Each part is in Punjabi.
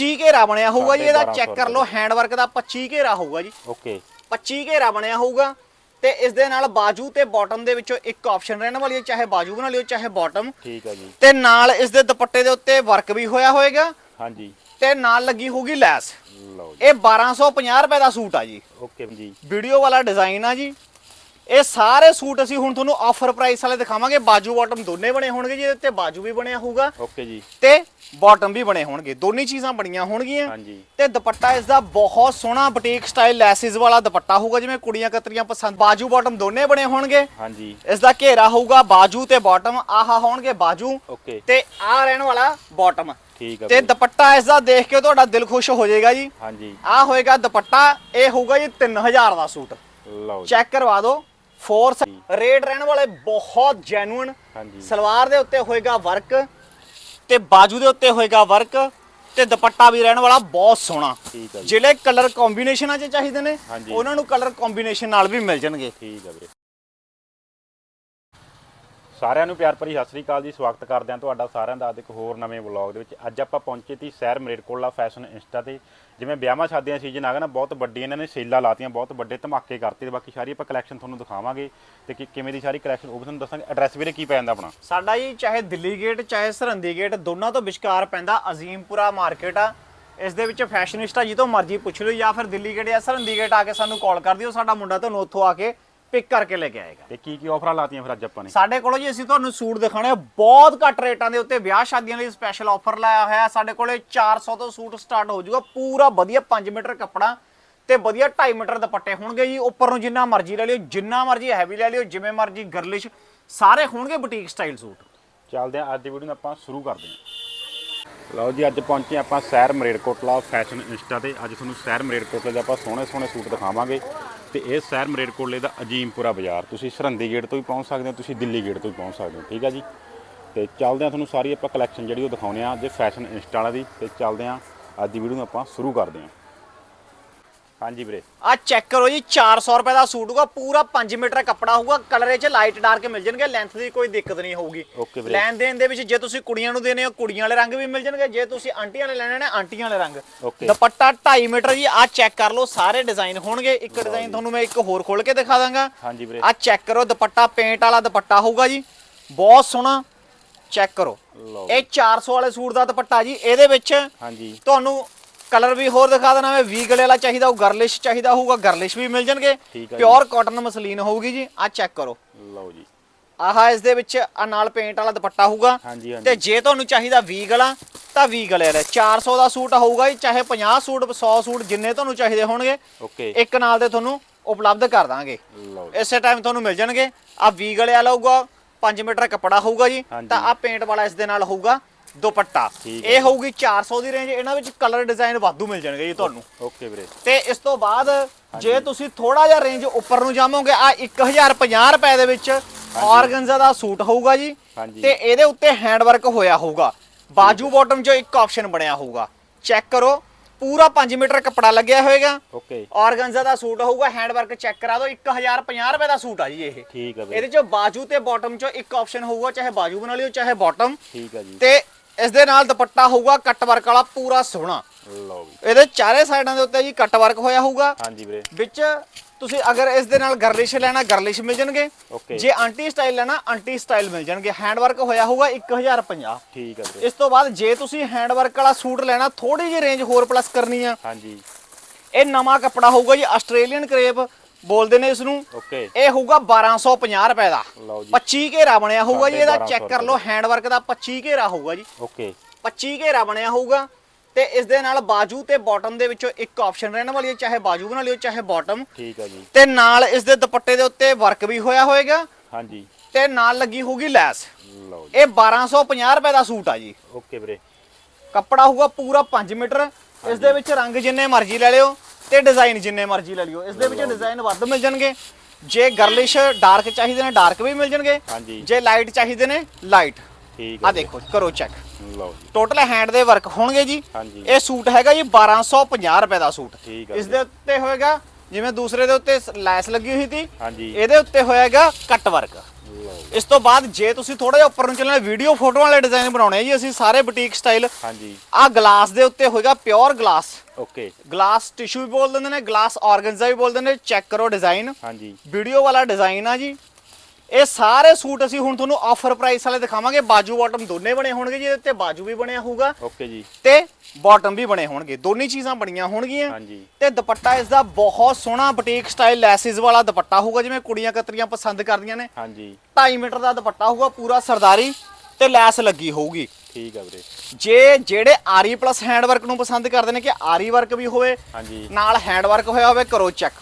25 ਘੇਰਾ ਬਣਿਆ ਹੋਊਗਾ ਜੀ ਇਹਦਾ 1250 ਚੈੱਕ ਕਰ ਲਓ ਹੈਂਡ ਵਰਕ ਦਾ 25 ਘੇਰਾ ਹੋਊਗਾ ਜੀ। ਓਕੇ 25 ਘੇਰਾ ਬਣਿਆ ਹੋਊਗਾ ਤੇ ਇਸ ਦੇ ਨਾਲ ਬਾਜੂ ਤੇ ਬਾਟਮ ਦੇ ਵਿੱਚੋਂ ਇੱਕ ਆਪਸ਼ਨ ਰਹਿਣ ਵਾਲੀ ਹੈ ਚਾਹੇ ਬਾਜੂ ਬਣਾ ਲਿਓ ਚਾਹੇ ਬਾਟਮ ਠੀਕ ਹੈ ਜੀ। ਤੇ ਨਾਲ ਇਸ ਦੇ ਦੁਪੱਟੇ ਦੇ ਉੱਤੇ ਵਰਕ ਵੀ ਹੋਇਆ ਹੋਏਗਾ। ਹਾਂਜੀ। ਤੇ ਨਾਲ ਲੱਗੀ ਹੋਊਗੀ ਲੈਸ। ਲਓ ਜੀ। ਇਹ 1250 ਰੁਪਏ ਦਾ ਸੂਟ ਆ ਜੀ। ਓਕੇ ਜੀ। ਵੀਡੀਓ ਵਾਲਾ ਡਿਜ਼ਾਈਨ ਆ ਜੀ। ਇਹ ਸਾਰੇ ਸੂਟ ਅਸੀਂ ਹੁਣ ਤੁਹਾਨੂੰ ਆਫਰ ਪ੍ਰਾਈਸ ਵਾਲੇ ਦਿਖਾਵਾਂਗੇ। ਬਾਜੂ ਬਾਟਮ ਦੋਨੇ ਬਣੇ ਹੋਣਗੇ ਜੀ ਇਹਦੇ ਉੱਤੇ ਬਾਜੂ ਵੀ ਬਣਿਆ ਹੋਊਗਾ ਓਕੇ ਜੀ। ਤੇ ਬਾਟਮ ਵੀ ਬਣੇ ਹੋਣਗੇ। ਦੋਨੀ ਚੀਜ਼ਾਂ ਬਣੀਆਂ ਹੋਣਗੀਆਂ। ਹਾਂਜੀ। ਤੇ ਦੁਪੱਟਾ ਇਸ ਦਾ ਬਹੁਤ ਸੋਹਣਾ ਬੁਟੀਕ ਸਟਾਈਲ ਲੈਸਿਸ ਵਾਲਾ ਦੁਪੱਟਾ ਹੋਊਗਾ ਜਿਵੇਂ ਕੁੜੀਆਂ ਕਤਰੀਆਂ ਪਸੰਦ ਬਾਜੂ ਬਾਟਮ ਦੋਨੇ ਬਣੇ ਹੋਣਗੇ। ਹਾਂਜੀ। ਇਸ ਦਾ ਘੇਰਾ ਹੋਊਗਾ ਬਾਜੂ ਤੇ ਬਾਟਮ ਆਹਾ ਹੋਣਗੇ ਬਾਜੂ ਓਕੇ ਤੇ ਆ ਰਹਿਣ ਵਾਲਾ ਬਾਟਮ ਠੀਕ ਹੈ ਤੇ। ਦੁਪੱਟਾ ਇਸ ਦਾ ਦੇਖ ਕੇ ਤੁਹਾਡਾ ਦਿਲ ਖੁਸ਼ ਹੋ ਜਾਏਗਾ ਜੀ। ਹਾਂਜੀ। ਆ ਹੋਏਗਾ ਦੁਪੱਟਾ ਇਹ ਹੋਊਗਾ ਜੀ 3000 ਦਾ ਸੂਟ। ਲਓ ਚੈੱਕ ਕਰਵਾ ਦਿਓ। ਫੋਰਸ ਰੇਟ ਰਹਿਣ ਵਾਲੇ ਬਹੁਤ ਜੈਨੂਇਨ ਹਾਂਜੀ। ਸਲਵਾਰ ਦੇ ਉੱਤੇ ਹੋਏਗਾ ਵਰਕ ਤੇ ਬਾਜੂ ਦੇ ਉੱਤੇ ਹੋਏਗਾ ਵਰਕ ਤੇ ਦੁਪੱਟਾ ਵੀ ਰਹਿਣ ਵਾਲਾ ਬਹੁਤ ਸੋਹਣਾ। ਠੀਕ ਹੈ ਜੀ। ਜਿਹੜੇ ਕਲਰ ਕੰਬੀਨੇਸ਼ਨਾਂ 'ਚ ਚਾਹੀਦੇ ਨੇ ਹਾਂਜੀ। ਉਹਨਾਂ ਨੂੰ ਕਲਰ ਕੰਬੀਨੇਸ਼ਨ ਨਾਲ ਵੀ ਮਿਲ ਜਾਣਗੇ। ਠੀਕ ਹੈ ਵੀਰੇ। ਸਾਰਿਆਂ ਨੂੰ ਪਿਆਰ ਭਰੀ ਸਤਿ ਸ੍ਰੀ ਅਕਾਲ ਜੀ। ਸਵਾਗਤ ਕਰਦੇ ਹਾਂ ਤੁਹਾਡਾ ਸਾਰਿਆਂ ਦਾ ਅੱਜ ਇੱਕ ਹੋਰ ਨਵੇਂ ਵਲੌਗ ਦੇ ਵਿੱਚ। ਅੱਜ ਆਪਾਂ ਪਹੁੰਚੇ ਤੀ ਸ਼ਹਿਰ ਮਰੇਟਕੋਲਾ ਫੈਸ਼ਨ ਇੰਸਟਾ ਤੇ। ਜਿਵੇਂ ਵਿਆਹਾਂ ਸ਼ਾਦੀਆਂ ਸੀਜ਼ਨ ਆ ਗਿਆ ਨਾ ਬਹੁਤ ਵੱਡੀ ਇਹਨਾਂ ਨੇ ਸੇਲਾਂ ਲਾਤੀਆਂ, ਬਹੁਤ ਵੱਡੇ ਧਮਾਕੇ ਕਰਤੇ ਤੇ ਬਾਕੀ ਸਾਰੀ ਆਪਾਂ ਕਲੈਕਸ਼ਨ ਤੁਹਾਨੂੰ ਦਿਖਾਵਾਂਗੇ ਤੇ ਕਿ ਕਿਵੇਂ ਦੀ ਸਾਰੀ ਕਲੈਕਸ਼ਨ ਉਹ ਵੀ ਤੁਹਾਨੂੰ ਦੱਸਾਂਗੇ। ਐਡਰੈਸ ਵੀਰੇ ਕੀ ਪੈ ਜਾਂਦਾ ਆਪਣਾ? ਸਾਡਾ ਜੀ ਚਾਹੇ ਦਿੱਲੀ ਗੇਟ ਚਾਹੇ ਸਰਹੰਦੀ ਗੇਟ ਦੋਨਾਂ ਤੋਂ ਵਿਚਕਾਰ ਪੈਂਦਾ ਅਜ਼ੀਮਪੁਰਾ ਮਾਰਕੀਟ ਆ। ਇਸ ਦੇ ਵਿੱਚ ਫੈਸ਼ਨਿਸਟਾ ਜੀ ਤੋਂ ਮਰਜ਼ੀ ਪੁੱਛ ਲਓ ਜਾਂ ਫਿਰ ਦਿੱਲੀ ਗੇਟ ਜਾਂ ਸਰਹੰਦੀ ਗੇਟ ਆ ਕੇ ਸਾਨੂੰ ਕਾਲ ਕਰ ਦਿਓ। ਸਾਡਾ ਮੁੰਡਾ ਤੁਹਾਨੂੰ ਉੱਥੋਂ ਆ ਕੇ ਪਿਕ ਕਰਕੇ ਲੈ ਕੇ ਆਏਗਾ। ਤੇ ਕੀ ਕੀ ਆਫਰਾਂ ਲਾਤੀਆਂ ਫਿਰ ਅੱਜ ਆਪਾਂ ਨੇ? ਸਾਡੇ ਕੋਲੋਂ ਜੀ ਅਸੀਂ ਤੁਹਾਨੂੰ ਸੂਟ ਦਿਖਾਣੇ ਆ ਬਹੁਤ ਘੱਟ ਰੇਟਾਂ ਦੇ ਉੱਤੇ ਵਿਆਹ ਸ਼ਾਦੀਆਂ ਲਈ ਸਪੈਸ਼ਲ ਆਫਰ ਲਾਇਆ ਹੋਇਆ। ਸਾਡੇ ਕੋਲੇ 400 ਤੋਂ ਸੂਟ ਸਟਾਰਟ ਹੋ ਜਾਊਗਾ ਪੂਰਾ ਵਧੀਆ 5 ਮੀਟਰ ਕੱਪੜਾ ਤੇ ਵਧੀਆ 2.5 ਮੀਟਰ ਦੁਪੱਟੇ ਹੋਣਗੇ ਜੀ। ਉੱਪਰ ਨੂੰ ਜਿੰਨਾ ਮਰਜ਼ੀ ਲੈ ਲਿਓ ਜਿੰਨਾ ਮਰਜ਼ੀ ਹੈਵੀ ਲੈ ਲਿਓ ਜਿਵੇਂ ਮਰਜ਼ੀ ਗਰਲਿਸ਼ ਸਾਰੇ ਹੋਣਗੇ ਬੁਟੀਕ ਸਟਾਈਲ ਸੂਟ। ਚੱਲਦੇ ਹਾਂ ਅੱਜ ਦੀ ਵੀਡੀਓ ਨੂੰ ਆਪਾਂ ਸ਼ੁਰੂ ਕਰਦੇ ਹਾਂ। ਲਓ ਜੀ ਅੱਜ ਪਹੁੰਚੇ ਆਪਾਂ ਸ਼ਹਿਰ ਮਰੇਟਕੋਟਲਾ ਫੈਸ਼ਨ ਇੰਸਟਾ ਤੇ। ਅੱਜ ਤੁਹਾਨੂੰ ਸ਼ਹਿਰ ਮਰੇਟਕੋਟਲੇ ਦੇ ਆਪਾਂ ਸੋਹਣੇ ਸੋਹਣੇ ਸੂਟ ਦਿਖਾਵਾਂਗੇ। ਤੇ ਇਹ ਸ਼ਹਿਰ ਮਰੇਟਕੋਟਲੇ ਦਾ ਅਜੀਮਪੁਰਾ ਬਾਜ਼ਾਰ। ਤੁਸੀਂ ਸਰਹੰਦੀ ਗੇਟ ਤੋਂ ਵੀ ਪਹੁੰਚ ਸਕਦੇ ਹੋ, ਤੁਸੀਂ ਦਿੱਲੀ ਗੇਟ ਤੋਂ ਵੀ ਪਹੁੰਚ ਸਕਦੇ ਹੋ, ਠੀਕ ਆ ਜੀ? ਤੇ ਚੱਲਦੇ ਹਾਂ ਤੁਹਾਨੂੰ ਸਾਰੀ ਆਪਾਂ ਕਲੈਕਸ਼ਨ ਜਿਹੜੀ ਉਹ ਦਿਖਾਉਣੇ ਆ, ਜੇ ਫੈਸ਼ਨ ਇੰਸਟਾ ਵਾਲਾ ਦੀ, ਤੇ ਚੱਲਦੇ ਹਾਂ। ਅੱਜ ਦੀ ਵੀਡੀਓ ਨੂੰ ਆਪਾਂ ਸ਼ੁਰੂ ਕਰਦੇ ਹਾਂ। ਹਾਂਜੀ ਵੀਰੇ। ਆ ਚੈੱਕ ਕਰੋ ਜੀ 400 ਰੁਪਏ ਦਾ ਸੂਟ ਹੋਊਗਾ ਪੂਰਾ 5 ਮੀਟਰ ਕੱਪੜਾ ਹੋਊਗਾ ਕਲਰ ਇਹ ਚ ਲਾਈਟ ਡਾਰਕ ਮਿਲ ਜਾਣਗੇ ਲੈਂਥ ਦੀ ਕੋਈ ਦਿੱਕਤ ਨਹੀਂ ਹੋਊਗੀ। Okay ਵੀਰੇ। ਲੈਣ ਦੇਣ ਦੇ ਵਿੱਚ ਜੇ ਤੁਸੀਂ ਕੁੜੀਆਂ ਨੂੰ ਦੇਣੇ ਹੋ ਕੁੜੀਆਂ ਵਾਲੇ ਰੰਗ ਵੀ ਮਿਲ ਜਾਣਗੇ ਜੇ ਤੁਸੀਂ ਆਂਟੀਆਂ ਵਾਲੇ ਲੈਣੇ ਨੇ ਆਂਟੀਆਂ ਵਾਲੇ ਰੰਗ। ਦੁਪੱਟਾ 2.5 ਮੀਟਰ ਜੀ ਆ ਚੈੱਕ ਕਰ ਲਓ ਸਾਰੇ ਡਿਜ਼ਾਈਨ ਹੋਣਗੇ। ਇੱਕ ਡਿਜ਼ਾਈਨ ਤੁਹਾਨੂੰ ਮੈਂ ਇੱਕ ਹੋਰ ਖੋਲ ਕੇ ਦਿਖਾ ਦਾਂਗਾ। ਹਾਂਜੀ ਵੀਰੇ। ਆ ਚੈੱਕ ਕਰੋ ਦੁਪੱਟਾ ਪੇਂਟ ਵਾਲਾ ਦੁਪੱਟਾ ਹੋਊਗਾ ਜੀ। ਬਹੁਤ ਸੋਹਣਾ ਚੈੱਕ ਕਰੋ। ਇਹ 400 ਵਾਲੇ ਸੂਟ ਦਾ ਦੁਪੱਟਾ ਜੀ ਇਹਦੇ ਵਿੱਚ ਹਾਂਜੀ। ਤੁਹਾਨੂੰ ਕਲਰ ਵੀ ਹੋਰ ਦਿਖਾ ਦੇਣਾ ਮੈਂ। ਵੀ ਗਲੇ ਵਾਲਾ ਚਾਹੀਦਾ ਉਹ ਗਰਲਿਸ਼ ਚਾਹੀਦਾ ਹੋਊਗਾ ਗਰਲਿਸ਼ ਵੀ ਮਿਲ ਜਾਣਗੇ। ਠੀਕ ਹੈ ਜੀ। ਪਿਓਰ ਕਾਟਨ ਮਸਲੀਨ ਹੋਊਗੀ ਜੀ। ਆ ਚੈੱਕ ਕਰੋ। ਲਓ ਜੀ। ਆਹ ਇਸ ਦੇ ਵਿੱਚ ਆ ਨਾਲ ਪੇਂਟ ਵਾਲਾ ਦੁਪੱਟਾ ਹੋਊਗਾ। ਹਾਂਜੀ ਹਾਂਜੀ। ਤੇ ਜੇ ਤੁਹਾਨੂੰ ਚਾਹੀਦਾ ਵੀ ਗਲਾ ਤਾਂ ਵੀ ਗਲੇ ਵਾਲਾ। 400 ਦਾ ਸੂਟ ਹੋਊਗਾ ਜੀ ਚਾਹੇ 50 ਸੂਟ 100 ਸੂਟ ਜਿੰਨੇ ਤੁਹਾਨੂੰ ਚਾਹੀਦੇ ਹੋਣਗੇ। ਓਕੇ। ਇੱਕ ਨਾਲ ਦੇ ਤੁਹਾਨੂੰ ਉਪਲਬਧ ਕਰ ਦਾਂਗੇ। ਲਓ ਜੀ। ਇਸੇ ਟਾਈਮ ਤੁਹਾਨੂੰ ਮਿਲ ਜਾਣਗੇ। ਆ ਵੀ ਗਲੇ ਵਾਲਾ ਹੋਊਗਾ 5 ਮੀਟਰ ਕੱਪੜਾ ਹੋਊਗਾ ਜੀ। ਹਾਂਜੀ। ਤਾਂ ਆ ਪੇਂਟ ਵਾਲਾ ਇਸ ਦੇ ਨਾਲ ਹੋਊਗਾ। ਦੁਪੱਟਾ। ਠੀਕ ਹੈ ਇਹ ਹੋਊਗੀ 400 ਦੀ ਰੇਂਜ ਇਹਨਾਂ ਵਿੱਚ ਕਲਰ ਡਿਜ਼ਾਈਨ ਵਾਧੂ ਮਿਲ ਜਾਣਗੇ ਜੀ ਤੁਹਾਨੂੰ। ਓਕੇ ਵੀਰੇ। ਤੇ ਇਸ ਤੋਂ ਬਾਅਦ ਜੇ ਤੁਸੀਂ ਥੋੜਾ ਜਿਹਾ ਰੇਂਜ ਉੱਪਰ ਨੂੰ ਜਾਵੋਗੇ ਆ 1050 ਰੁਪਏ ਦੇ ਵਿੱਚ ਆਰਗਨਜ਼ਾ ਦਾ ਸੂਟ ਹੋਊਗਾ ਜੀ। ਹਾਂਜੀ। ਤੇ ਇਹਦੇ ਉੱਤੇ ਹੈਂਡ ਵਰਕ ਹੋਇਆ ਹੋਊਗਾ। ਬਾਜੂ ਬਾਟਮ 'ਚ ਇੱਕ ਆਪਸ਼ਨ ਬਣਿਆ ਹੋਊਗਾ। ਚੈੱਕ ਕਰੋ। ਪੂਰਾ 5 ਮੀਟਰ ਕੱਪੜਾ ਲੱਗਿਆ ਹੋਏਗਾ। ਓਕੇ। ਆਰਗਨਜ਼ਾ ਦਾ ਸੂਟ ਹੋਊਗਾ ਹੈਂਡ ਵਰਕ ਚੈੱਕ ਕਰਾ ਦਿਓ। 1050 ਰੁਪਏ ਦਾ ਸੂਟ ਆ ਜੀ ਇਹ। ਠੀਕ ਹੈ ਵੀਰੇ। ਇਹਦੇ 'ਚ ਬਾਜੂ ਤੇ ਬਾਟਮ 'ਚ ਇੱਕ ਆਪਸ਼ਨ ਹੋਊਗਾ ਚਾਹੇ ਬਾਜੂ ਬਣਾ ਲਿਓ ਚਾਹੇ ਬਾਟਮ ਠੀਕ ਹੈ ਜੀ। ਤੇ ਇਸ ਦੇ ਨਾਲ ਦੁਪੱਟਾ ਹੋਊਗਾ ਕੱਟ ਵਰਕ ਵਾਲਾ ਪੂਰਾ ਸੋਹਣਾ। ਲਓ ਜੀ ਇਹਦੇ ਚਾਰੇ ਸਾਈਡਾਂ ਦੇ ਉੱਤੇ ਜੀ ਕੱਟ ਵਰਕ ਹੋਇਆ ਹੋਊਗਾ। ਹਾਂਜੀ ਵੀਰੇ। ਵਿੱਚ ਤੁਸੀਂ ਅਗਰ ਇਸ ਦੇ ਨਾਲ ਗਰਲਿਸ਼ ਲੈਣਾ ਗਰਲਿਸ਼ ਮਿਲ ਜਾਣਗੇ। ਜੇ ਆਂਟੀ ਸਟਾਈਲ ਲੈਣਾ ਆਂਟੀ ਸਟਾਈਲ ਮਿਲ ਜਾਣਗੇ। ਹੈਂਡ ਵਰਕ ਹੋਇਆ ਹੋਊਗਾ 1050 ਠੀਕ ਹੈ ਵੀਰੇ। ਇਸ ਤੋਂ ਬਾਅਦ ਜੇ ਤੁਸੀਂ ਹੈਂਡ ਵਰਕ ਵਾਲਾ ਸੂਟ ਲੈਣਾ ਥੋੜੀ ਜਿਹੀ ਰੇਂਜ ਹੋਰ ਪਲੱਸ ਕਰਨੀ ਆ। ਹਾਂਜੀ। ਇਹ ਨਵਾਂ ਕੱਪੜਾ ਹੋਊਗਾ ਜੀ ਆਸਟ੍ਰੇਲੀਅਨ ਕਰੇਪ। ਬੋਲਦੇ ਨੇ ਇਸ ਨੂੰ ਓਕੇ। ਇਹ ਹੋਊਗਾ 1250 ਰੁਪਏ ਦਾ। ਲਓ ਜੀ। 25 ਘੇਰਾ ਬਣਿਆ ਹੋਊਗਾ ਜੀ ਇਹਦਾ 1250 ਚੈੱਕ ਕਰ ਲਓ ਹੈਂਡ ਵਰਕ ਦਾ 25 ਘੇਰਾ ਹੋਊਗਾ ਜੀ। ਓਕੇ। 25 ਘੇਰਾ ਬਣਿਆ ਹੋਊਗਾ ਤੇ ਇਸ ਦੇ ਨਾਲ ਬਾਜੂ ਤੇ ਬਾਟਮ ਦੇ ਵਿੱਚੋਂ ਇੱਕ ਆਪਸ਼ਨ ਰਹਿਣ ਵਾਲੀ ਹੈ ਚਾਹੇ ਬਾਜੂ ਬਣਾ ਲਿਓ ਚਾਹੇ ਬਾਟਮ ਠੀਕ ਹੈ ਜੀ। ਤੇ ਨਾਲ ਇਸ ਦੇ ਦੁਪੱਟੇ ਦੇ ਉੱਤੇ ਵਰਕ ਵੀ ਹੋਇਆ ਹੋਏਗਾ। ਹਾਂਜੀ। ਤੇ ਨਾਲ ਲੱਗੀ ਹੋਊਗੀ ਲੈਸ। ਲਓ ਜੀ। ਇਹ 1250 ਰੁਪਏ ਦਾ ਸੂਟ ਆ ਜੀ। ਓਕੇ ਵੀਰੇ। ਕੱਪੜਾ ਹੋਊਗਾ ਪੂਰਾ 5 ਮੀਟਰ। ਇਸ ਦੇ ਵਿੱਚ ਰੰਗ ਜਿੰਨੇ ਮਰਜ਼ੀ ਲੈ ਲਿਓ। ਤੇ ਡਿਜ਼ਾਈਨ ਜਿੰਨੇ ਮਰਜ਼ੀ ਲੈ ਲਿਓ। ਇਸ ਦੇ ਵਿੱਚ ਡਿਜ਼ਾਈਨ ਵੱਧ ਮਿਲ ਜਾਣਗੇ। ਜੇ ਗਰਲਿਸ਼ ਡਾਰਕ ਚਾਹੀਦੇ ਨੇ ਡਾਰਕ ਵੀ ਮਿਲ ਜਾਣਗੇ। ਹਾਂਜੀ। ਜੇ ਲਾਈਟ ਚਾਹੀਦੇ ਨੇ ਲਾਈਟ ਠੀਕ ਆ ਹੈ ਦੇਖੋ ਕਰੋ ਚੈੱਕ ਲਓ ਜੀ। ਟੋਟਲ ਹੈਂਡ ਦੇ ਵਰਕ ਹੋਣਗੇ ਜੀ। ਹਾਂਜੀ। ਇਹ ਸੂਟ ਹੈਗਾ ਜੀ 1250 ਰੁਪਏ ਦਾ ਸੂਟ। ਠੀਕ ਹੈ ਇਸ ਦੇ ਉੱਤੇ ਹੋਏਗਾ ਜਿਵੇਂ ਦੂਸਰੇ ਦੇ ਉੱਤੇ ਲੈਸ ਲੱਗੀ ਹੋਈ ਸੀ ਹਾਂਜੀ। ਇਹਦੇ ਉੱਤੇ ਹੋਏਗਾ ਕੱਟ ਵਰਕ ਲਓ ਇਸ ਤੋਂ ਬਾਅਦ ਜੇ ਤੁਸੀਂ ਥੋੜਾ ਜਿਹਾ ਉੱਪਰ ਨੂੰ ਚੱਲਣਾ ਵੀਡੀਓ ਫੋਟੋ ਵਾਲੇ ਡਿਜ਼ਾਈਨ ਬਣਾਉਣੇ ਆ ਜੀ ਅਸੀਂ ਸਾਰੇ ਬੁਟੀਕ ਸਟਾਈਲ ਹਾਂਜੀ। ਆ ਗਲਾਸ ਦੇ ਉੱਤੇ ਹੋਏਗਾ pure glass okay glass tissue ਵੀ ਬੋਲ ਦਿੰਦੇ ਨੇ ਗਲਾਸ ਆਰਗਨਜ਼ਾ ਵੀ ਬੋਲ ਦਿੰਦੇ ਨੇ। ਚੈੱਕ ਕਰੋ ਡਿਜ਼ਾਈਨ ਹਾਂਜੀ। ਵੀਡੀਓ ਵਾਲਾ ਡਿਜ਼ਾਈਨ ਆ ਜੀ। ਇਹ ਸਾਰੇ ਸੂਟ ਅਸੀਂ ਹੁਣ ਤੁਹਾਨੂੰ ਆਫਰ ਪ੍ਰਾਈਸ ਵਾਲੇ ਦਿਖਾਵਾਂਗੇ। ਬਾਜੂ ਬਾਟਮ ਦੋਨੇ ਬਣੇ ਹੋਣਗੇ ਜੀ ਉੱਤੇ ਬਾਜੂ ਵੀ ਬਣਿਆ ਹੋਊਗਾ। ਓਕੇ ਜੀ। ਤੇ ਬਾਟਮ ਵੀ ਬਣੇ ਹੋਣਗੇ। ਦੋਨੇ ਚੀਜ਼ਾਂ ਬਣੀਆਂ ਹੋਣਗੀਆਂ। ਹਾਂਜੀ। ਤੇ ਦੁਪੱਟਾ ਇਸ ਦਾ ਬਹੁਤ ਸੋਹਣਾ ਬੁਟੀਕ ਸਟਾਈਲ ਲੈਸਿਸ ਵਾਲਾ ਦੁਪੱਟਾ ਹੋਊਗਾ ਜਿਵੇਂ ਕੁੜੀਆਂ ਕਤਰੀਆਂ ਪਸੰਦ ਕਰਦੀਆਂ ਨੇ। ਹਾਂਜੀ। 2.5 ਮੀਟਰ ਦਾ ਦੁਪੱਟਾ ਹੋਊਗਾ ਪੂਰਾ ਸਰਦਾਰੀ ਤੇ ਲੈਸ ਲੱਗੀ ਹੋਊਗੀ। ਠੀਕ ਆ ਵੀਰੇ। ਜੇ ਜਿਹੜੇ ਆਰੀ ਪਲੱਸ ਹੈਂਡ ਵਰਕ ਨੂੰ ਪਸੰਦ ਕਰਦੇ ਨੇ ਕਿ ਆਰੀ ਵਰਕ ਵੀ ਹੋਵੇ ਹਾਂਜੀ। ਨਾਲ ਹੈਂਡ ਵਰਕ ਹੋਇਆ ਹੋਵੇ ਕਰੋ ਚੈੱਕ।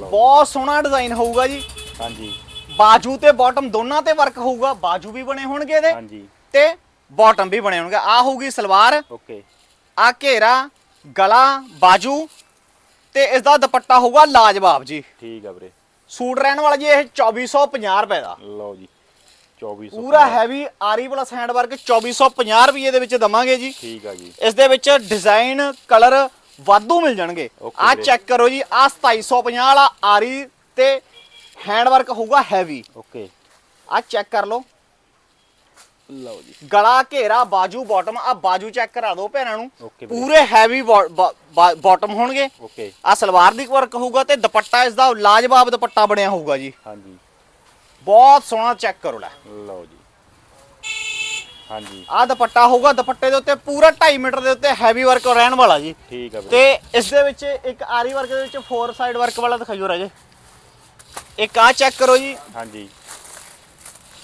ਬਹੁਤ ਸੋਹਣਾ ਡਿਜ਼ਾਈਨ ਹੋਊਗਾ ਜੀ। ਹਾਂਜੀ। ਬਾਜੂ ਤੇ ਬਾਟਮ ਦੋਨਾਂ ਤੇ ਵਰਕ ਹੋਊਗਾ ਬਾਜੂ ਵੀ ਬਣੇ ਹੋਣਗੇ ਇਹਦੇ ਹਾਂਜੀ। ਤੇ ਬਾਟਮ ਵੀ ਬਣੇ ਹੋਣਗੇ। ਆ ਹੋਊਗੀ ਸਲਵਾਰ ਓਕੇ। ਆ ਘੇਰਾ ਗਲਾ ਬਾਜੂ ਤੇ ਇਸ ਦਾ ਦੁਪੱਟਾ ਹੋਊਗਾ ਲਾਜਵਾਬ ਜੀ। ਠੀਕ ਆ ਵੀਰੇ। ਸੂਟ ਰਹਿਣ ਵਾਲਾ ਜੀ ਇਹ 2450 ਰੁਪਏ ਦਾ। ਲਓ ਜੀ। 2400 ਪੂਰਾ ਹੈਵੀ ਆਰੀ ਪਲੱਸ ਹੈਂਡ ਵਰਕ 2450 ਰੁਪਏ ਦੇ ਵਿੱਚ ਦਵਾਂਗੇ ਜੀ। ਠੀਕ ਆ ਜੀ। ਇਸ ਦੇ ਵਿੱਚ ਡਿਜ਼ਾਈਨ ਕਲਰ ਵਾਧੂ ਮਿਲ ਜਾਣਗੇ। ਆ। ਚੈੱਕ ਕਰੋ ਜੀ ਆ 2750 ਵਾਲਾ ਆਰੀ ਤੇ ਹੈਂਡ ਵਰਕ ਹੋਊਗਾ ਹੈਵੀ ਓਕੇ। ਆ ਚੈੱਕ ਕਰ ਲਓ। ਲਓ ਜੀ। ਗਲਾ ਘੇਰਾ ਬਾਜੂ ਬਾਟਮ ਆ ਬਾਜੂ ਚੈੱਕ ਕਰਾ ਦਿਓ ਭੈਣਾਂ ਨੂੰ। ਪੂਰੇ ਹੈਵੀ ਬਾਟਮ ਹੋਣਗੇ। ਓਕੇ। ਆ ਸਲਵਾਰ ਦੀ ਵਰਕ ਹੋਊਗਾ ਤੇ ਦੁਪੱਟਾ ਇਸ ਦਾ ਲਾਜਵਾਬ ਦੁਪੱਟਾ ਬਣਿਆ ਹੋਊਗਾ ਜੀ। ਹਾਂਜੀ। ਬਹੁਤ ਸੋਹਣਾ ਚੈੱਕ ਕਰੋ ਲੈ ਲਓ ਜੀ। ਹਾਂਜੀ। ਆ ਦੁਪੱਟਾ ਹੋਊਗਾ ਦੁਪੱਟੇ ਦੇ ਉੱਤੇ ਪੂਰਾ 2.5 ਮੀਟਰ ਦੇ ਉੱਤੇ ਹੈਵੀ ਵਰਕ ਰਹਿਣ ਵਾਲਾ ਜੀ। ਠੀਕ ਵੀਰੇ ਤੇ ਇਸ ਦੇ ਵਿੱਚ ਇੱਕ ਆਰੀ ਵਰਕ ਦੇ ਵਿੱਚ ਫੋਰ ਸਾਈਡ ਵਰਕ ਵਾਲਾ ਦਿਖਾਈਓ ਰਾਜੇ ਇੱਕ ਆ ਚੈੱਕ ਕਰੋ ਜੀ। ਹਾਂਜੀ।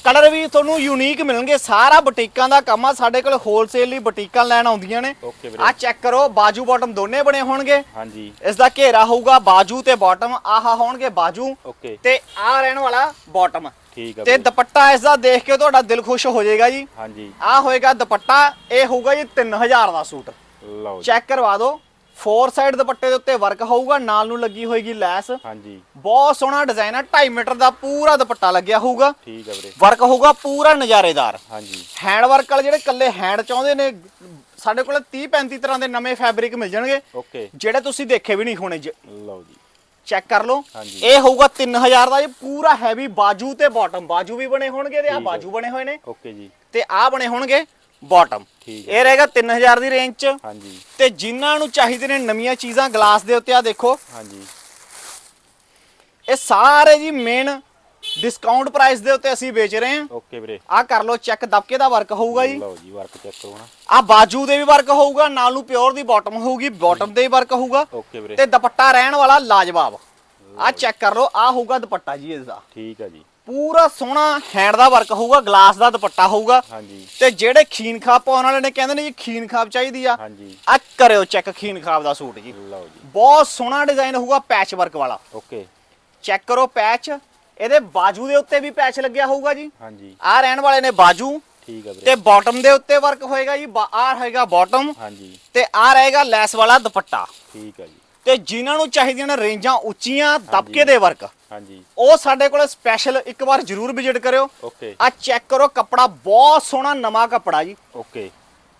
ਕਲਰ ਵੀ ਤੁਹਾਨੂੰ ਯੂਨੀਕ ਮਿਲਣਗੇ। ਸਾਰਾ ਬੁਟੀਕਾਂ ਦਾ ਕੰਮ ਆ। ਸਾਡੇ ਕੋਲ ਹੋਲਸੇਲ ਲਈ ਬੁਟੀਕਾਂ ਲੈਣ ਆਉਂਦੀਆਂ ਨੇ। ਓਕੇ ਵੀਰੇ। ਆ ਚੈੱਕ ਕਰੋ ਬਾਜੂ ਬਾਟਮ ਦੋਨੇ ਬਣੇ ਹੋਣਗੇ। ਹਾਂਜੀ। ਇਸ ਦਾ ਘੇਰਾ ਹੋਊਗਾ ਬਾਜੂ ਤੇ ਬਾਟਮ ਆਹ ਹੋਣਗੇ ਬਾਜੂ ਓਕੇ ਤੇ ਆ ਰਹਿਣ ਵਾਲਾ ਬਾਟਮ ਠੀਕ ਆ ਤੇ ਦੁਪੱਟਾ ਇਸ ਦਾ ਦੇਖ ਕੇ ਤੁਹਾਡਾ ਦਿਲ ਖੁਸ਼ ਹੋ ਜਾਏਗਾ ਜੀ। ਹਾਂਜੀ। ਆ ਹੋਏਗਾ ਦੁਪੱਟਾ ਇਹ ਹੋਊਗਾ ਜੀ 3000 ਦਾ ਸੂਟ। ਲਓ ਚੈੱਕ ਕਰਵਾ ਦਿਓ। ਫੋਰ ਸਾਈਡ ਦੁਪੱਟੇ ਦੇ ਉੱਤੇ ਵਰਕ ਹੋਊਗਾ ਨਾਲ ਨੂੰ ਲੱਗੀ ਹੋਏਗੀ ਲੈਸ। ਹਾਂਜੀ। ਬਹੁਤ ਸੋਹਣਾ ਡਿਜ਼ਾਈਨ ਹੈ 2.5 ਮੀਟਰ ਦਾ ਪੂਰਾ ਦੁਪੱਟਾ ਲੱਗਿਆ ਹੋਊਗਾ। ਠੀਕ ਆ ਵੀਰੇ। ਵਰਕ ਹੋਊਗਾ ਪੂਰਾ ਨਜ਼ਾਰੇਦਾਰ। ਹਾਂਜੀ। ਹੈਂਡ ਵਰਕ ਵਾਲੇ ਜਿਹੜੇ ਕੱਲੇ ਹੈਂਡ ਚਾਹੁੰਦੇ ਨੇ ਸਾਡੇ ਕੋਲ 30 35 ਤਰ੍ਹਾਂ ਦੇ ਨਵੇਂ ਫੈਬਰਿਕ ਮਿਲ ਜਾਣਗੇ ਓਕੇ। ਜਿਹੜੇ ਤੁਸੀਂ ਦੇਖੇ ਵੀ ਨਹੀਂ ਹੋਣੇ ਲਓ ਜੀ। ਚੈੱਕ ਕਰ ਲਓ। ਹਾਂਜੀ। ਇਹ ਹੋਊਗਾ 3000 ਦਾ ਇਹ ਪੂਰਾ ਹੈਵੀ ਬਾਜੂ ਤੇ ਬਾਟਮ ਬਾਜੂ ਵੀ ਬਣੇ ਹੋਣਗੇ ਤੇ ਆ। ਹੈ। ਬਾਜੂ ਬਣੇ ਹੋਏ ਨੇ। ਓਕੇ ਜੀ। ਤੇ ਆ ਬਣੇ ਹੋਣਗੇ। ਬਾਟਮ ਠੀਕ ਹੈ। ਇਹ ਰਹੇਗਾ 3000 ਦੀ ਰੇਂਜ ਚ। ਹਾਂਜੀ। ਤੇ ਜਿਨ੍ਹਾਂ ਨੂੰ ਚਾਹੀਦੇ ਨੇ ਨਵੀਆਂ ਚੀਜ਼ਾਂ ਗਲਾਸ ਦੇ ਉੱਤੇ ਆ ਦੇਖੋ। ਹਾਂਜੀ। ਇਹ ਸਾਰੇ ਜੀ ਮੇਨ ਡਿਸਕਾਊਂਟ ਪ੍ਰਾਈਸ ਦੇ ਉੱਤੇ ਅਸੀਂ ਵੇਚ ਰਹੇ ਹਾਂ। ਓਕੇ ਵੀਰੇ। ਆ ਕਰ ਲਓ ਚੈੱਕ ਦਬਕੇ ਦਾ ਵਰਕ ਹੋਊਗਾ ਜੀ। ਲਓ ਜੀ ਵਰਕ ਚੈੱਕ ਕਰੋ ਨਾ। ਆ ਬਾਜੂ ਦੇ ਵੀ ਵਰਕ ਹੋਊਗਾ ਨਾਲ ਨੂੰ ਪਿਓਰ ਦੀ ਬਾਟਮ ਹੋਊਗੀ ਬਾਟਮ ਦੇ ਵੀ ਵਰਕ ਹੋਊਗਾ। ਓਕੇ ਵੀਰੇ। ਤੇ ਦੁਪੱਟਾ ਰਹਿਣ ਵਾਲਾ ਲਾਜਵਾਬ। ਆ ਚੈੱਕ ਕਰ ਲਓ ਆ ਹੋਊਗਾ ਦੁਪੱਟਾ ਜੀ ਇਸ ਦਾ ਠੀਕ ਆ ਜੀ। ਪੂਰਾ ਸੋਹਣਾ ਹੈਂਡ ਦਾ ਵਰਕ ਹੋਊਗਾ ਗਲਾਸ ਦਾ ਦੁਪੱਟਾ ਹੋਊਗਾ। ਹਾਂਜੀ। ਤੇ ਜਿਹੜੇ ਖੀਨ ਖਾਬ ਪਾਉਣ ਵਾਲੇ ਨੇ ਕਹਿੰਦੇ ਨੇ ਜੀ ਖੀਨ ਖਾਬ ਚਾਹੀਦੀ ਆ। ਹਾਂਜੀ। ਆ ਕਰਿਓ ਚੈੱਕ ਖੀਨ ਖਾਬ ਦਾ ਸੂਟ ਜੀ। ਲਓ ਜੀ। ਬਹੁਤ ਸੋਹਣਾ ਡਿਜ਼ਾਈਨ ਹੋਊਗਾ ਪੈਚ ਵਰਕ ਵਾਲਾ। ਓਕੇ। ਚੈੱਕ ਕਰੋ ਪੈਚ ਇਹਦੇ ਬਾਜੂ ਦੇ ਉੱਤੇ ਵੀ ਪੈਚ ਲੱਗਿਆ ਹੋਊਗਾ ਜੀ। ਹਾਂਜੀ। ਆ ਰਹਿਣ ਵਾਲੇ ਨੇ ਬਾਜੂ। ਠੀਕ ਵੀਰੇ। ਤੇ ਬਾਟਮ ਦੇ ਉੱਤੇ ਵਰਕ ਹੋਏਗਾ ਜੀ। ਆ ਹੋਏਗਾ ਬਾਟਮ ਹਾਂਜੀ। ਤੇ ਆ ਰਹੇਗਾ ਲੈਸ ਵਾਲਾ ਦੁਪੱਟਾ। ਠੀਕ ਆ ਜੀ। ਤੇ ਜਿਨ੍ਹਾਂ ਨੂੰ ਚਾਹੀਦੀਆਂ ਨੇ ਰੇਂਜਾਂ ਉੱਚੀਆਂ ਦਬਕੇ ਦੇ ਵਰਕ ਹਾਂਜੀ। ਉਹ ਸਾਡੇ ਕੋਲ ਸਪੈਸ਼ਲ ਇੱਕ ਵਾਰ ਜਰੂਰ ਵਿਜ਼ਿਟ ਕਰਿਓ। ਓਕੇ। ਆ ਚੈੱਕ ਕਰੋ ਕੱਪੜਾ ਬਹੁਤ ਸੋਹਣਾ ਨਵਾਂ ਕੱਪੜਾ ਜੀ। ਓਕੇ।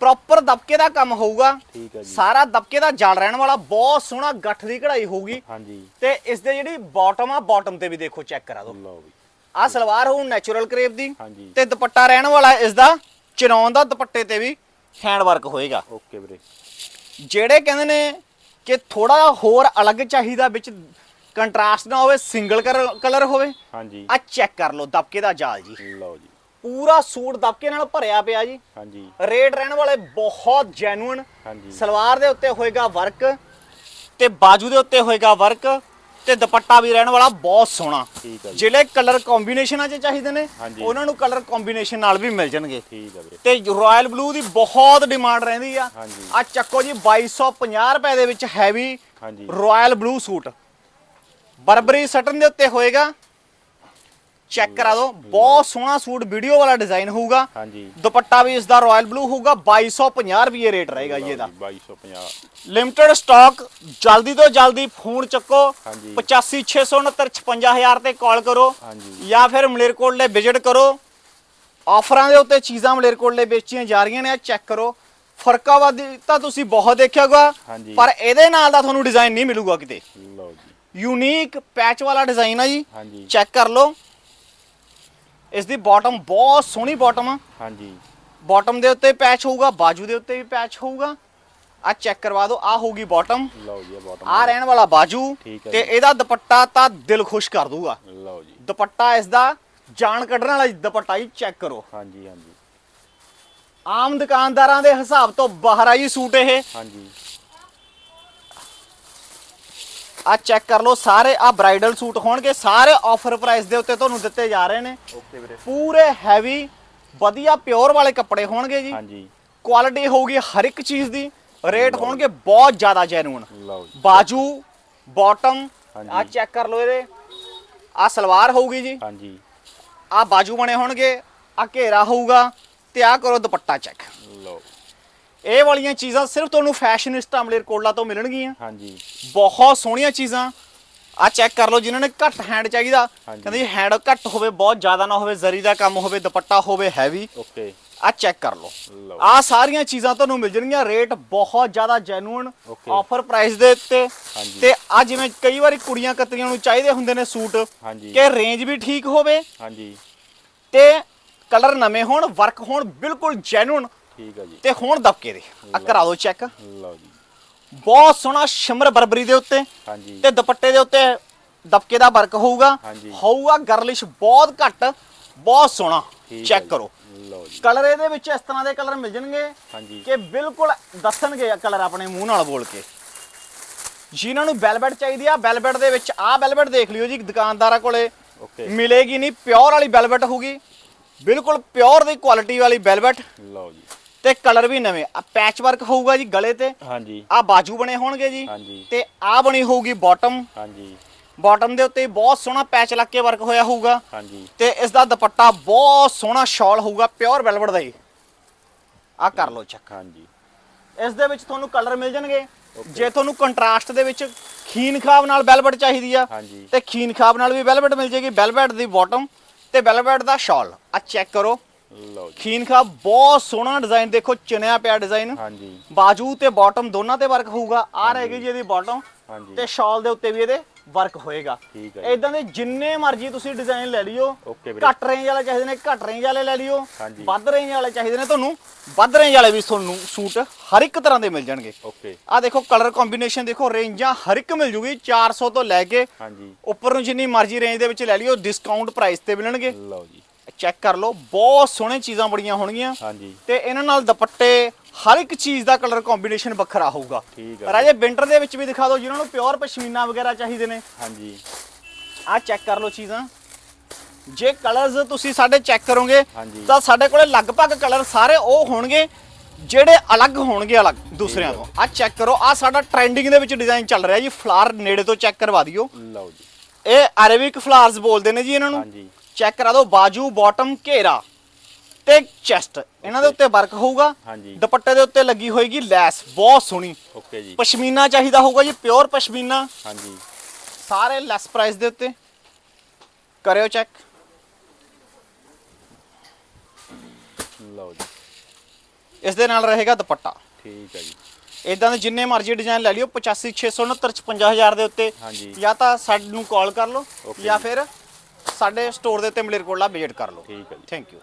ਪ੍ਰੋਪਰ ਦਬਕੇ ਦਾ ਕੰਮ ਹੋਊਗਾ। ਠੀਕ ਆ ਜੀ। ਸਾਰਾ ਦਬਕੇ ਦਾ ਜਲ ਰਹਿਣ ਵਾਲਾ ਬਹੁਤ ਸੋਹਣਾ ਗੱਠ ਦੀ ਕਢਾਈ ਹੋਊਗੀ। ਹਾਂਜੀ। ਤੇ ਇਸ ਦੇ ਜਿਹੜੀ ਬਾਟਮ ਆ ਬਾਟਮ ਤੇ ਵੀ ਦੇਖੋ ਚੈੱਕ ਕਰਾ ਦਿਓ। ਲਓ ਵੀ। ਆ ਸਲਵਾਰ ਹੋਊ ਨੈਚੁਰਲ ਕਰੇਪ ਦੀ। ਹਾਂਜੀ। ਤੇ ਦੁਪੱਟਾ ਰਹਿਣ ਵਾਲਾ ਇਸ ਦਾ ਚਨੌਨ ਦਾ ਦੁਪੱਟੇ ਤੇ ਵੀ ਹੈਂਡ ਵਰਕ ਹੋਏਗਾ। ਓਕੇ ਵੀਰੇ। ਜਿਹੜੇ ਕਹਿੰਦੇ ਨੇ ਕਿ ਥੋੜਾ ਹੋਰ ਅਲੱਗ ਚਾਹੀਦਾ ਵਿੱਚ ਕੰਟਰਾਸਟ ਨਾ ਹੋਵੇ ਸਿੰਗਲ ਕਲਰ ਹੋਵੇ ਹਾਂਜੀ। ਆ ਚੈੱਕ ਕਰ ਲਓ ਦਬਕੇ ਦਾ ਜਾਲ ਜੀ। ਲਓ ਜੀ। ਪੂਰਾ ਸੂਟ ਦਬਕੇ ਨਾਲ ਭਰਿਆ ਪਿਆ ਜੀ। ਹਾਂਜੀ। ਰੇਟ ਰਹਿਣ ਵਾਲੇ ਬਹੁਤ ਜੈਨੂਇਨ ਹਾਂਜੀ। ਸਲਵਾਰ ਦੇ ਉੱਤੇ ਹੋਏਗਾ ਵਰਕ ਤੇ ਬਾਜੂ ਦੇ ਉੱਤੇ ਹੋਏਗਾ ਵਰਕ ਤੇ ਦੁਪੱਟਾ ਵੀ ਰਹਿਣ ਵਾਲਾ ਬਹੁਤ ਸੋਹਣਾ। ਜਿਹੜੇ ਕਲਰ ਕੰਬੀਨੇਸ਼ਨਾਂ 'ਚ ਚਾਹੀਦੇ ਨੇ। ਉਹਨਾਂ ਨੂੰ ਕਲਰ ਕੰਬੀਨੇਸ਼ਨ ਨਾਲ ਵੀ ਮਿਲ ਜਾਣਗੇ। ਠੀਕ ਵੀਰੇ। ਤੇ ਰਾਇਲ ਬਲੂ ਦੀ ਬਹੁਤ ਡਿਮਾਂਡ ਰਹਿੰਦੀ ਆ। ਆ ਚੱਕੋ ਜੀ 2250 ਰੁਪਏ ਦੇ ਵਿੱਚ ਹੈਵੀ ਹਾਂਜੀ। Royal blue suit. Burberry satin ਦੇ ਉੱਤੇ ਹੋਏਗਾ। ਚੈੱਕ ਕਰਾ ਦਿਓ ਬਹੁਤ ਸੋਹਣਾ ਸੂਟ ਵੀਡੀਓ ਵਾਲਾ ਡਿਜ਼ਾਈਨ ਹੋਊਗਾ। ਹਾਂਜੀ। ਦੁਪੱਟਾ ਵੀ ਇਸ ਦਾ ਰਾਇਲ ਬਲੂ ਹੋਊਗਾ 2250 ਰੁਪਏ ਰੇਟ ਰਹੇਗਾ ਜੀ ਇਹਦਾ। 2250 ਲਿਮਟਿਡ ਸਟਾਕ ਜਲਦੀ ਤੋਂ ਜਲਦੀ ਫੋਨ ਚੱਕੋ ਹਾਂਜੀ। 8569955000 ਤੇ ਕਾਲ ਕਰੋ ਹਾਂਜੀ। ਜਾਂ ਫਿਰ ਮਲੇਰਕੋਟਲੇ ਵਿਜ਼ਿਟ ਕਰੋ। ਆਫਰਾਂ ਦੇ ਉੱਤੇ ਚੀਜ਼ਾਂ ਮਲੇਰਕੋਟਲੇ ਵੇਚੀਆਂ ਜਾ ਰਹੀਆਂ ਨੇ ਚੈੱਕ ਕਰੋ। ਫਰਕਾਵਾਦੀ ਤਾਂ ਤੁਸੀਂ ਬਹੁਤ ਦੇਖਿਆ ਹੋਗਾ ਹਾਂਜੀ। ਪਰ ਇਹਦੇ ਨਾਲ ਦਾ ਤੁਹਾਨੂੰ ਡਿਜ਼ਾਈਨ ਨਹੀਂ ਮਿਲੂਗਾ ਕਿਤੇ। ਲਓ ਜੀ। ਯੂਨੀਕ ਪੈਚ ਵਾਲਾ ਡਿਜ਼ਾਈਨ ਆ ਜੀ। ਹਾਂਜੀ। ਚੈੱਕ ਕਰ ਲਓ। ਇਸ ਦੀ ਬਾਟਮ ਬਹੁਤ ਸੋਹਣੀ ਬਾਟਮ ਆ। ਹਾਂਜੀ। ਬਾਟਮ ਦੇ ਉੱਤੇ ਪੈਚ ਹੋਊਗਾ ਬਾਜੂ ਦੇ ਉੱਤੇ ਵੀ ਪੈਚ ਹੋਊਗਾ। ਆ ਚੈੱਕ ਕਰਵਾ ਦਿਓ ਆ ਹੋਊਗੀ ਬਾਟਮ ਲਓ ਜੀ ਬਾਟਮ ਆ ਰਹਿਣ ਵਾਲਾ ਬਾਜੂ। ਤੇ। ਇਹਦਾ ਦੁਪੱਟਾ ਤਾਂ ਦਿਲ ਖੁਸ਼ ਕਰ ਦੂਗਾ ਲਓ ਜੀ। ਦੁਪੱਟਾ ਇਸ ਦਾ ਜਾਨ ਕੱਢਣ ਵਾਲਾ ਦੁਪੱਟਾ ਹੀ ਚੈੱਕ ਕਰੋ। ਹਾਂਜੀ ਹਾਂਜੀ। ਆਮ ਦੁਕਾਨਦਾਰਾਂ ਦੇ ਹਿਸਾਬ ਤੋਂ ਬਾਹਰ ਆਈ ਸੂਟ ਇਹ। ਹਾਂਜੀ। ਆ ਚੈੱਕ ਕਰ ਲਓ ਸਾਰੇ ਆ ਬ੍ਰਾਈਡਲ ਸੂਟ ਹੋਣਗੇ ਸਾਰੇ ਆਫਰ ਪ੍ਰਾਈਸ ਦੇ ਉੱਤੇ ਤੁਹਾਨੂੰ ਦਿੱਤੇ ਜਾ ਰਹੇ ਨੇ। ਓਕੇ ਵੀਰੇ। ਪੂਰੇ ਹੈਵੀ ਵਧੀਆ ਪਿਓਰ ਵਾਲੇ ਕੱਪੜੇ ਹੋਣਗੇ ਜੀ। ਹਾਂਜੀ। ਕੁਆਲਿਟੀ ਹੋਊਗੀ ਹਰ ਇੱਕ ਚੀਜ਼ ਦੀ ਰੇਟ ਹੋਣਗੇ ਬਹੁਤ ਜ਼ਿਆਦਾ ਜੈਨੂਨ ਲਓ ਜੀ। ਬਾਜੂ ਬਾਟਮ। ਆ ਚੈੱਕ ਕਰ ਲਓ ਇਹਦੇ। ਆ ਸਲਵਾਰ ਹੋਊਗੀ ਜੀ। ਹਾਂਜੀ। ਆ ਬਾਜੂ ਬਣੇ ਹੋਣਗੇ ਆ ਘੇਰਾ ਹੋਊਗਾ ਤੇ ਆ ਕਰੋ ਦੁਪੱਟਾ ਚੈੱਕ। ਲਓ। ਇਹ ਵਾਲੀਆਂ ਚੀਜ਼ਾਂ ਸਿਰਫ ਤੁਹਾਨੂੰ ਫੈਸ਼ਨਿਸਟਾ ਮਲੇਰਕੋਟਲਾ ਤੋਂ ਮਿਲਣਗੀਆਂ। ਹਾਂਜੀ। ਬਹੁਤ ਸੋਹਣੀਆਂ ਚੀਜ਼ਾਂ। ਆ ਚੈੱਕ ਕਰ ਲਓ ਜਿਨ੍ਹਾਂ ਨੇ ਘੱਟ ਹੈਂਡ ਚਾਹੀਦਾ। ਕਹਿੰਦੇ ਜੀ ਹੈਂਡ ਘੱਟ ਹੋਵੇ ਬਹੁਤ ਜ਼ਿਆਦਾ ਨਾ ਹੋਵੇ ਜ਼ਰੀ ਦਾ ਕੰਮ ਹੋਵੇ ਦੁਪੱਟਾ ਹੋਵੇ ਹੈਵੀ ਓਕੇ ਆ ਚੈੱਕ ਕਰ ਲਓ। ਆ ਸਾਰੀਆਂ ਚੀਜ਼ਾਂ ਤੁਹਾਨੂੰ ਮਿਲ ਜਾਣਗੀਆਂ ਰੇਟ ਬਹੁਤ ਜ਼ਿਆਦਾ ਜੈਨੂਨ Okay. ਆਫਰ ਪ੍ਰਾਈਸ ਦੇ ਉੱਤੇ। ਤੇ ਆ ਜਿਵੇਂ ਕਈ ਵਾਰੀ ਕੁੜੀਆਂ ਕਤਰੀਆਂ ਨੂੰ ਚਾਹੀਦੇ ਹੁੰਦੇ ਨੇ ਸੂਟ ਕਿ ਰੇਂਜ ਵੀ ਠੀਕ ਹੋਵੇ। ਹਾਂਜੀ। ਤੇ ਕਲਰ ਨਵੇਂ ਹੋਣ ਵਰਕ ਹੋਣ ਬਿਲਕੁਲ ਜੈਨੂਨ ਠੀਕ ਹੈ ਜੀ। ਤੇ ਹੋਣ ਦਬਕੇ ਦੇ। ਆ ਕਰਾ ਦਿਓ ਚੈੱਕ। ਲਓ ਜੀ। ਬਹੁਤ ਸੋਹਣਾ ਸ਼ਿਮਰ ਬਰਬਰੀ ਦੇ ਉੱਤੇ ਹਾਂਜੀ। ਤੇ ਦੁਪੱਟੇ ਦੇ ਉੱਤੇ ਦਬਕੇ ਦਾ ਵਰਕ ਹੋਊਗਾ। ਹੋਊਗਾ ਗਰਲਿਸ਼ ਬਹੁਤ ਘੱਟ ਬਹੁਤ ਸੋਹਣਾ। ਚੈੱਕ। ਕਰੋ। ਲਓ ਜੀ। ਕਲਰ ਇਹਦੇ ਵਿੱਚ ਇਸ ਤਰ੍ਹਾਂ ਦੇ ਕਲਰ ਮਿਲ ਜਾਣਗੇ ਹਾਂਜੀ। ਕਿ ਬਿਲਕੁਲ ਦੱਸਣਗੇ ਕਲਰ ਆਪਣੇ ਮੂੰਹ ਨਾਲ ਬੋਲ ਕੇ। ਜਿਨ੍ਹਾਂ ਨੂੰ ਵੈਲਵਟ ਚਾਹੀਦੀ ਆ ਵੈਲਵਟ ਦੇ ਵਿੱਚ ਆ ਵੈਲਵਟ ਦੇਖ ਲਿਓ ਜੀ ਦੁਕਾਨਦਾਰਾਂ ਕੋਲੇ। ਓਕੇ। ਮਿਲੇਗੀ ਨਹੀਂ ਪਿਓਰ ਵਾਲੀ ਵੈਲਵਟ ਹੋਊਗੀ। ਬਿਲਕੁਲ ਪਿਓਰ ਦੀ ਕੁਆਲਿਟੀ ਵਾਲੀ ਵੈਲਵਟ। ਲਓ ਜੀ। ਤੇ ਕਲਰ ਵੀ ਨਵੇਂ। ਆ ਪੈਚ ਵਰਕ ਹੋਊਗਾ ਜੀ ਗਲੇ ਤੇ। ਹਾਂਜੀ। ਆ ਬਾਜੂ ਬਣੇ ਹੋਣਗੇ ਜੀ। ਹਾਂਜੀ। ਤੇ ਆ ਬਣੀ ਹੋਊਗੀ ਬਾਟਮ ਹਾਂਜੀ। ਬਾਟਮ ਦੇ ਉੱਤੇ ਬਹੁਤ ਸੋਹਣਾ ਪੈਚ ਲੱਗ ਕੇ ਵਰਕ ਹੋਇਆ ਹੋਊਗਾ। ਹਾਂਜੀ। ਤੇ ਇਸ ਦਾ ਦੁਪੱਟਾ ਬਹੁਤ ਸੋਹਣਾ ਸ਼ਾਲ ਹੋਊਗਾ ਪਿਓਰ ਵੈਲਵਟ ਦਾ ਹੀ ਆ ਕਰ ਲਓ ਚੈੱਕ ਹਾਂਜੀ। ਇਸ ਦੇ ਵਿੱਚ ਤੁਹਾਨੂੰ ਕਲਰ ਮਿਲ ਜਾਣਗੇ। ਜੇ ਤੁਹਾਨੂੰ ਕੰਟਰਾਸਟ ਦੇ ਵਿੱਚ ਖੀਨ ਖਾਬ ਨਾਲ ਵੈਲਵਟ ਚਾਹੀਦੀ ਆ ਤੇ ਖੀਨ ਖਾਬ ਨਾਲ ਵੀ ਵੈਲਵਟ ਮਿਲ ਜੇਗੀ ਵੈਲਵਟ ਦੀ ਬਾਟਮ ਤੇ ਵੈਲਵਟ ਦਾ ਸ਼ਾਲ ਆ ਚੈੱਕ ਕਰੋ। ਲਓ ਜੀ। ਬਹੁਤ ਸੋਹਣਾ ਡਿਜ਼ਾਈਨ ਦੇਖੋ ਚੁਣਿਆ ਪਿਆ ਡਿਜ਼ਾਈਨ ਹਾਂਜੀ। ਬਾਜੂ ਤੇ ਬਾਟਮ ਦੋਨਾਂ ਤੇ ਵਰਕ ਹੋਊਗਾ। ਆ ਰਹੇਗੀ ਜੀ ਇਹਦੀ ਬਾਟਮ ਹਾਂਜੀ। ਤੇ ਸ਼ਾਲ ਦੇ ਉੱਤੇ ਵੀ ਇਹਦੇ ਵਰਕ ਹੋਏਗਾ। ਠੀਕ ਹੈ। ਇਦਾਂ ਦੇ ਜਿੰਨੇ ਮਰਜ਼ੀ ਤੁਸੀਂ ਡਿਜ਼ਾਈਨ ਲੈ ਲਿਓ। ਘੱਟ ਰੇਂਜ ਵਾਲੇ ਚਾਹੀਦੇ ਨੇ ਘੱਟ ਰੇਂਜ ਵਾਲੇ ਲੈ ਲਿਓ। ਵੱਧ ਰੇਂਜ ਵਾਲੇ ਚਾਹੀਦੇ ਨੇ ਤੁਹਾਨੂੰ। ਵੱਧ ਰੇਂਜ ਵਾਲੇ ਵੀ ਤੁਹਾਨੂੰ ਸੂਟ ਹਰ ਇੱਕ ਤਰ੍ਹਾਂ ਦੇ ਮਿਲ ਜਾਣਗੇ। ਓਕੇ। ਆ ਦੇਖੋ ਕਲਰ ਕੰਬੀਨੇਸ਼ਨ ਦੇਖੋ ਰੇਂਜਾਂ ਹਰ ਇੱਕ ਮਿਲ ਜੂਗੀ। 400 ਤੋਂ ਲੈ ਕੇ ਹਾਂਜੀ। ਉੱਪਰ ਨੂੰ ਜਿੰਨੀ ਮਰਜ਼ੀ ਰੇਂਜ ਦੇ ਵਿੱਚ ਲੈ ਲਿਓ ਡਿਸਕਾਊਂਟ ਪ੍ਰਾਈਸ ਤੇ ਮਿਲਣਗੇ ਲਓ ਜੀ। ਚੈੱਕ ਕਰ ਲਓ ਬਹੁਤ ਸੋਹਣੇ ਚੀਜ਼ਾਂ ਬੜੀਆਂ ਹੋਣਗੀਆਂ। ਹਾਂਜੀ। ਤੇ ਇਹਨਾਂ ਨਾਲ ਦੁਪੱਟੇ ਹਰ ਇੱਕ ਚੀਜ਼ ਦਾ ਕਲਰ ਕੰਬੀਨੇਸ਼ਨ ਵੱਖਰਾ ਹੋਊਗਾ। ਠੀਕ ਹੈ ਰਾਜੇ ਵਿੰਟਰ ਦੇ ਵਿੱਚ ਵੀ ਦਿਖਾ ਦਿਓ ਜਿਨ੍ਹਾਂ ਨੂੰ ਪਿਓਰ ਪਸ਼ਮੀਨਾ ਵਗੈਰਾ ਚਾਹੀਦੇ ਨੇ। ਹਾਂਜੀ। ਆਹ ਚੈੱਕ ਕਰ ਲਓ ਚੀਜ਼ਾਂ। ਜੇ ਕਲਰਸ ਤੁਸੀਂ ਸਾਡੇ ਚੈੱਕ ਕਰੋਗੇ ਹਾਂਜੀ। ਤਾਂ ਸਾਡੇ ਕੋਲੇ ਲਗਭਗ ਕਲਰ ਸਾਰੇ ਉਹ ਹੋਣਗੇ ਜਿਹੜੇ ਅਲੱਗ ਹੋਣਗੇ ਅਲੱਗ ਦੂਸਰਿਆਂ ਤੋਂ। ਆਹ ਚੈੱਕ ਕਰੋ ਆਹ ਸਾਡਾ ਟ੍ਰੈਂਡਿੰਗ ਦੇ ਵਿੱਚ ਡਿਜ਼ਾਈਨ ਚੱਲ ਰਿਹਾ ਜੀ ਫਲਾਰ ਨੇੜੇ ਤੋਂ ਚੈੱਕ ਕਰਵਾ ਦਿਓ। ਲਓ ਜੀ। ਇਹ ਅਰੇਬਿਕ ਫਲਾਰਸ ਬੋਲਦੇ ਨੇ ਜੀ ਇਹਨਾਂ ਨੂੰ। ਹਾਂਜੀ। ਚੈੱਕ ਕਰਾ ਦਿਓ ਬਾਜੂ ਬਾਟਮ ਘੇਰਾ ਤੇ ਚੈਸਟ ਇਹਨਾਂ ਦੇ ਉੱਤੇ ਵਰਕ ਹੋਊਗਾ। ਹਾਂਜੀ। ਦੁਪੱਟੇ ਦੇ ਉੱਤੇ ਲੱਗੀ ਹੋਏਗੀ ਲੈਸ ਬਹੁਤ ਸੋਹਣੀ। ਓਕੇ ਜੀ। ਪਸ਼ਮੀਨਾ ਚਾਹੀਦਾ ਹੋਊਗਾ ਜੀ ਪਿਓਰ ਪਸ਼ਮੀਨਾ। ਹਾਂਜੀ। ਸਾਰੇ ਲੈਸ ਪ੍ਰਾਈਸ ਦੇ ਉੱਤੇ। ਕਰਿਓ ਚੈੱਕ ਲਓ ਜੀ। ਇਸ ਦੇ ਨਾਲ ਰਹੇਗਾ ਦੁਪੱਟਾ। ਠੀਕ ਹੈ ਜੀ। ਇਦਾਂ ਦੇ ਜਿੰਨੇ ਮਰਜ਼ੀ ਡਿਜ਼ਾਈਨ ਲੈ ਲਿਓ 85 669 55000 ਦੇ ਉੱਤੇ। ਹਾਂਜੀ। ਜਾਂ ਤਾਂ ਸਾਨੂੰ ਕਾਲ ਕਰ ਲਓ ਜੀ। ਫਿਰ ਸਾਡੇ ਸਟੋਰ ਦੇ ਉੱਤੇ ਮਲੇਰਕੋਟਲਾ ਵਿਜ਼ਿਟ ਕਰ ਲਓ। ਠੀਕ ਹੈ ਥੈਂਕ ਯੂ